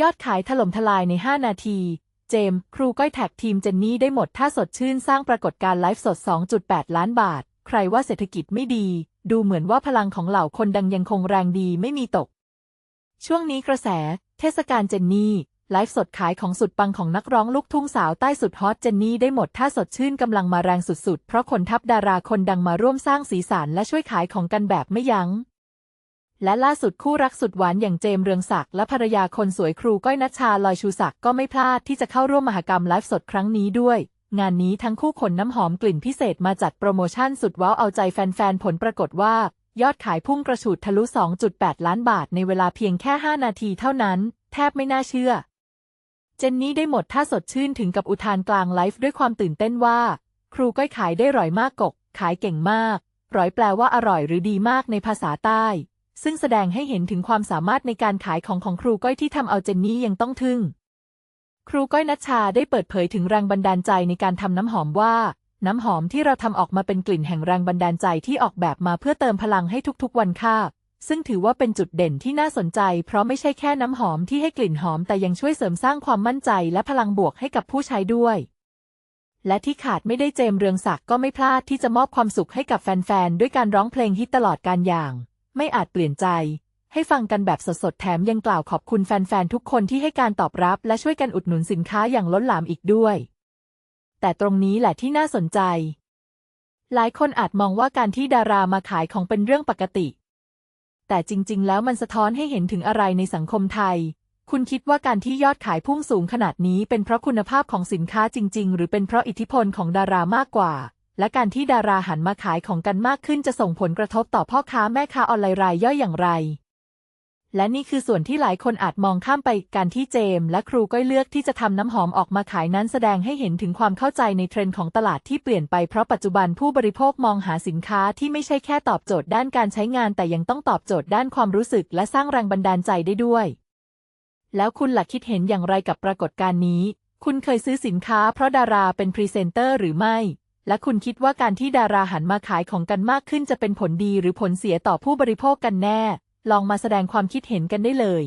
ยอดขายถล่มทลายใน 5 นาที เจมส์ครูก้อยแท็กทีมเจนนี่ได้หมดท่าสดชื่นสร้างปรากฏการ์ไลฟ์สด 2.8 ล้านบาท ใครว่าเศรษฐกิจไม่ดี ดูเหมือนว่าพลังของเหล่าคนดังยังคงแรงดีไม่มีตก ช่วงนี้กระแส เทศกาลเจนนี่ไลฟ์สดขายของสุดปังของนักร้องลูกทุ่งสาวใต้สุดฮอตเจนนี่ได้หมดท่าสดชื่นกำลังมาแรงสุดๆ เพราะคนทัพดาราคนดังมาร่วมสร้างสีสันและช่วยขายของกันแบบไม่ยัง้ง และล่าสุดคู่รักสุดหวานอย่างเจมเรืองศักดิ์และภรรยาคนสวยครูก้อยนัชชาลอยชูศักดิ์ก็ไม่พลาดที่จะเข้าร่วมมหกรรมไลฟ์สดครั้งนี้ด้วย งานนี้ทั้งคู่ขนน้ำหอมกลิ่นพิเศษมาจัดโปรโมชั่นสุดว้าวเอาใจแฟนๆ ผลปรากฏว่า ยอดขายพุ่งกระฉูดทะลุ 2.8 ล้านบาทในเวลาเพียงแค่ 5 นาทีเท่านั้น แทบไม่น่าเชื่อ เจนนี่ได้หมดท่าสดชื่นถึงกับอุทานกลางไลฟ์ด้วยความตื่นเต้นว่า ครูก้อยขายได้ร่อยมากกก ขายเก่งมากร่อยแปลว่าอร่อยหรือดีมากในภาษาใต้ ซึ่งแสดงให้เห็นถึงความสามารถในการขายของของครูก้อยที่ทำเอาเจนนี่ยังต้องทึ่ง ครูก้อยนัชชาได้เปิดเผยถึงแรงบันดาลใจในการทำน้ำหอมว่า น้ำหอมที่เราทำออกมาเป็นกลิ่นแห่งแรงบันดาลใจที่ออกแบบมาเพื่อเติมพลังให้ทุกๆวันค่ะซึ่งถือว่าเป็นจุดเด่นที่น่าสนใจ เพราะไม่ใช่แค่น้ำหอมที่ให้กลิ่นหอมแต่ยังช่วยเสริมสร้างความมั่นใจและพลังบวกให้กับผู้ใช้ด้วย และที่ขาดไม่ได้เจมเรืองศักดิ์ก็ไม่พลาดที่จะมอบความสุขให้กับแฟนๆ ด้วยการร้องเพลงฮิตตลอดการอย่าง ไม่อาจเปลี่ยนใจ ให้ฟังกันแบบสดๆ แถมยังกล่าวขอบคุณแฟนๆ ทุกคนที่ให้การตอบรับและช่วยกันอุดหนุนสินค้าอย่างล้นหลามอีกด้วย แต่ตรงนี้แหละที่น่าสนใจ หลายคนอาจมองว่าการที่ดารามาขายของเป็นเรื่องปกติ แต่จริง ๆ แล้วมันสะท้อนให้เห็นถึงอะไรในสังคมไทย คุณคิดว่าการที่ยอดขายพุ่งสูงขนาดนี้เป็นเพราะคุณภาพของสินค้าจริง ๆ หรือเป็นเพราะอิทธิพลของดารามากกว่า และการที่ดาราหันมาขายของกันมากขึ้นจะส่งผลกระทบต่อพ่อค้าแม่ค้าออนไลน์รายย่อยอย่างไร และนี่คือส่วนที่หลายคนอาจมองข้ามไปการที่เจมส์และครูก้อยเลือกที่จะทำน้ำหอมออกมาขายนั้นแสดงให้เห็นถึงความเข้าใจในเทรนด์ของตลาดที่เปลี่ยนไปเพราะปัจจุบันผู้บริโภคมองหาสินค้าที่ไม่ใช่แค่ตอบโจทย์ด้านการใช้งาน แต่ยังต้องตอบโจทย์ด้านความรู้สึก และสร้างแรงบันดาลใจได้ด้วย แล้วคุณล่ะคิดเห็นอย่างไรกับปรากฏการณ์นี้ คุณเคยซื้อสินค้าเพราะดาราเป็นพรีเซนเตอร์หรือไม่ และคุณคิดว่าการที่ดาราหันมาขายของกันมากขึ้นจะเป็นผลดีหรือผลเสียต่อผู้บริโภคกันแน่ ลองมาแสดงความคิดเห็นกันได้เลย